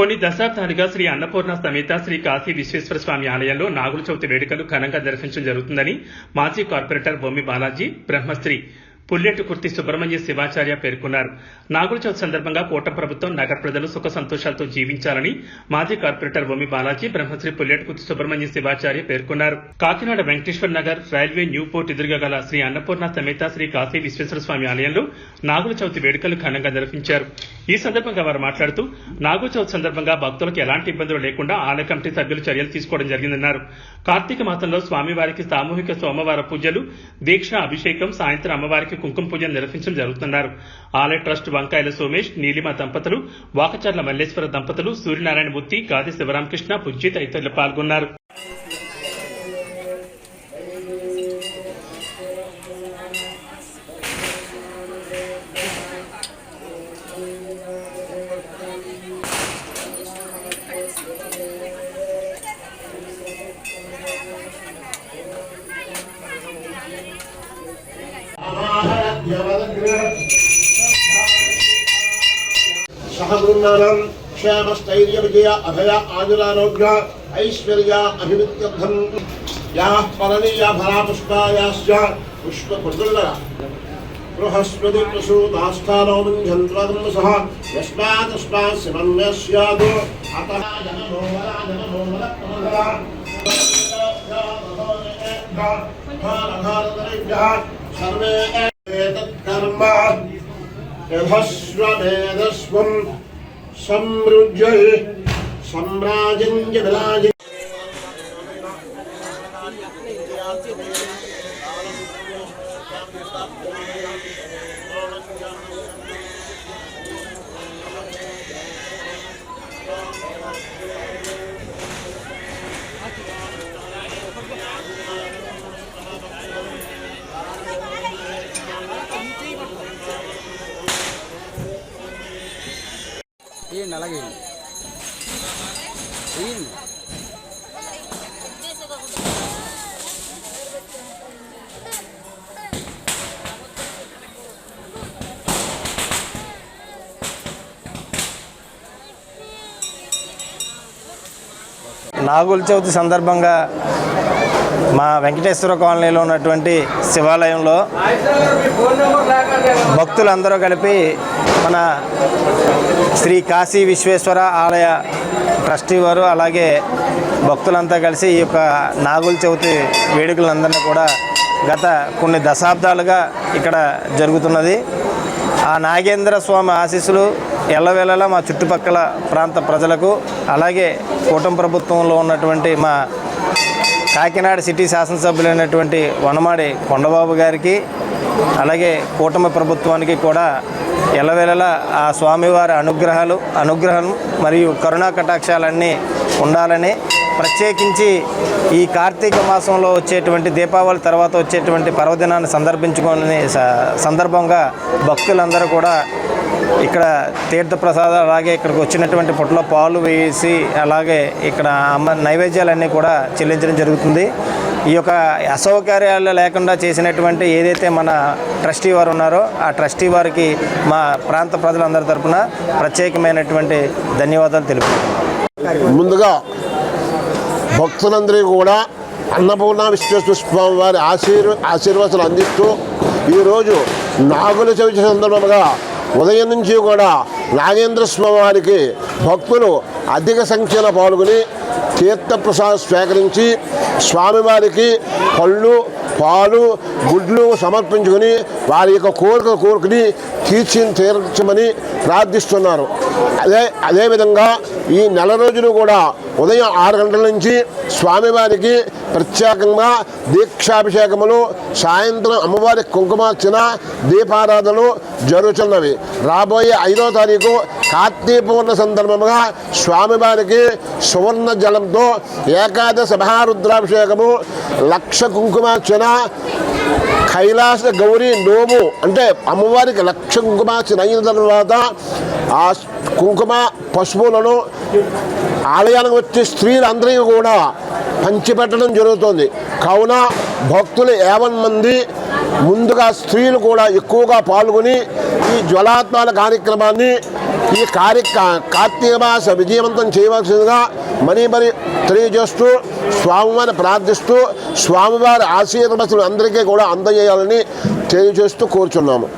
కొన్ని దశాబ్దాలుగా శ్రీ అన్నపూర్ణ సమేత శ్రీ కాశీ విశ్వేశ్వర స్వామి ఆలయంలో నాగుల చవితి వేడుకలు ఘనంగా దర్శించడం జరుగుతుందని మాజీ కార్పొరేటర్ బొమ్మి బాలాజీ బ్రహ్మశ్రీ పుల్లెట్టు కుర్తి సుబ్రహ్మణ్య శివాచార్య పేర్కొన్నారు. నాగులచవితి సందర్భంగా కోట ప్రభుత్వం నగర ప్రజలు సుఖ సంతోషాలతో జీవించాలని మాజీ కార్పొరేటర్ బొమ్మి బాలాజీ బ్రహ్మశ్రీ పుల్లెట్టు కుర్తి సుబ్రహ్మణ్య శివాచార్య పేర్కొన్నారు. Kakinada Venkateswara Nagar railway new port ఎదురుగా గల శ్రీ అన్నపూర్ణ సమేత శ్రీ కాశీ విశ్వేశ్వర స్వామి ఆలయంలో నాగుల చవితి వేడుకలు ఘనంగా నిర్వహించారు ఈ సందర్భంగా వారు మాట్లాడుతూ నాగుల చవితి సందర్భంగా భక్తులకు ఎలాంటి ఇబ్బందులు లేకుండా ఆలయ కమిటీ సభ్యులు చర్యలు తీసుకోవడం జరిగిందన్నారు. కార్తీక మాసంలో స్వామివారికి సామూహిక సోమవార పూజలు దీక్ష అభిషేకం సాయంత్రం అమ్మవారికి కుంకుమ పూజలు నిర్వహించడం జరుగుతున్నారు. ఆలయ ట్రస్ట్ వంకాయల సోమేష్ నీలిమ దంపతులు వాకచర్ల మల్లేశ్వర దంపతులు సూర్యనారాయణ మూర్తి గాది శివరామకృష్ణ పుజ్జి తదితరులు పాల్గొన్నారు. సహబృందానం క్షేమస్థైర్య విజయ అభయ ఆయురారోగ్య ఐశ్వర్య అభివృద్ధ్యర్థం యా పరణీయ ఫలాపుష్పాయాశ్చ పుష్ప బృహస్పతి ప్రసూతాస్థానో బంధంత్వం సహ యస్మాదస్మాత్ శివన్మే స్యాదు అతః సర్వే ఏతత్కర్మ యధస్వమేధస్వం సమృజ్య సమ్రాజంజ విరాజ వేయండి అలాగే వేయండి వేయండి నాగుల చవితి సందర్భంగా మా వెంకటేశ్వర కాలనీలో ఉన్నటువంటి శివాలయంలో భక్తులందరూ కలిపి మన శ్రీ కాశీ విశ్వేశ్వర ఆలయ ట్రస్టీ వారు అలాగే భక్తులంతా కలిసి ఈ యొక్క నాగుల చవితి వేడుకలందరినీ కూడా గత కొన్ని దశాబ్దాలుగా ఇక్కడ జరుగుతున్నది. ఆ నాగేంద్ర స్వామి ఆశీస్సులు ఎల్లవేళలా మా చుట్టుపక్కల ప్రాంత ప్రజలకు అలాగే కూటమి ప్రభుత్వంలో ఉన్నటువంటి మా కాకినాడ సిటీ శాసనసభ్యులైనటువంటి వనమాడి కొండబాబు గారికి అలాగే కూటమి ప్రభుత్వానికి కూడా ఎల్లవేళలా ఆ స్వామివారి అనుగ్రహాలు అనుగ్రహం మరియు కరుణా కటాక్షాలన్నీ ఉండాలని ప్రత్యేకించి ఈ కార్తీక మాసంలో వచ్చేటువంటి దీపావళి తర్వాత వచ్చేటువంటి పర్వదినాన్ని సందర్భించుకొని స- సందర్భంగా భక్తులందరూ కూడా ఇక్కడ తీర్థప్రసాదాలు అలాగే ఇక్కడికి వచ్చినటువంటి పుట్టలో పాలు వేసి అలాగే ఇక్కడ అమ్మ నైవేద్యాలన్నీ కూడా చెల్లించడం జరుగుతుంది. ఈ యొక్క అసౌకర్యాలు లేకుండా చేసినటువంటి ఏదైతే మన ట్రస్టీ వారు ఉన్నారో ఆ ట్రస్టీ వారికి మా ప్రాంత ప్రజలందరి తరఫున ప్రత్యేకమైనటువంటి ధన్యవాదాలు తెలుపు ముందుగా భక్తులందరికీ కూడా అన్నపూర్ణ విశ్వేశ్వర స్వామి వారి ఆశీర్వ ఆశీర్వాదాలు అందిస్తూ ఈరోజు నాగుల చవితి సందర్భంగా ఉదయం నుంచి కూడా నాగేంద్ర స్వామి వారికి భక్తులు అధిక సంఖ్యలో పాల్గొని తీర్థప్రసాద్ స్వీకరించి స్వామివారికి పళ్ళు పాలు గుడ్లు సమర్పించుకొని వారి యొక్క కోరిక కోరికని తీర్చి తీర్చమని ప్రార్థిస్తున్నారు. అదే అదేవిధంగా ఈ నెల రోజులు కూడా ఉదయం ఆరు గంటల నుంచి స్వామివారికి ప్రత్యేకంగా దీక్షాభిషేకములు సాయంత్రం అమ్మవారి కుంకుమార్చన దీపారాధనలు జరుగుతున్నవి రాబోయే ఐదో తారీఖు కార్తీక పూర్ణ సందర్భంగా స్వామివారికి సువర్ణ జలంతో ఏకాదశ మహారుద్రాభిషేకము లక్ష కుంకుమార్చన కైలాస గౌరీ నోము అంటే అమ్మవారికి లక్ష కుంకుమార్చన అయిన తర్వాత ఆ కుంకుమ పశువులను ఆలయానికి వచ్చే స్త్రీలందరికీ కూడా పంచిపెట్టడం జరుగుతుంది. కావున భక్తులు యావన్ మంది ముందుగా స్త్రీలు కూడా ఎక్కువగా పాల్గొని ఈ జ్వలాత్మాల కార్యక్రమాన్ని ఈ కార్య కార్తీక మాస విజయవంతం చేయవలసిందిగా మరీ మరి తెలియజేస్తూ స్వామివారిని ప్రార్థిస్తూ స్వామివారి ఆశీర్వచనం అందరికీ కూడా అందజేయాలని తెలియజేస్తూ కోరుచున్నాము.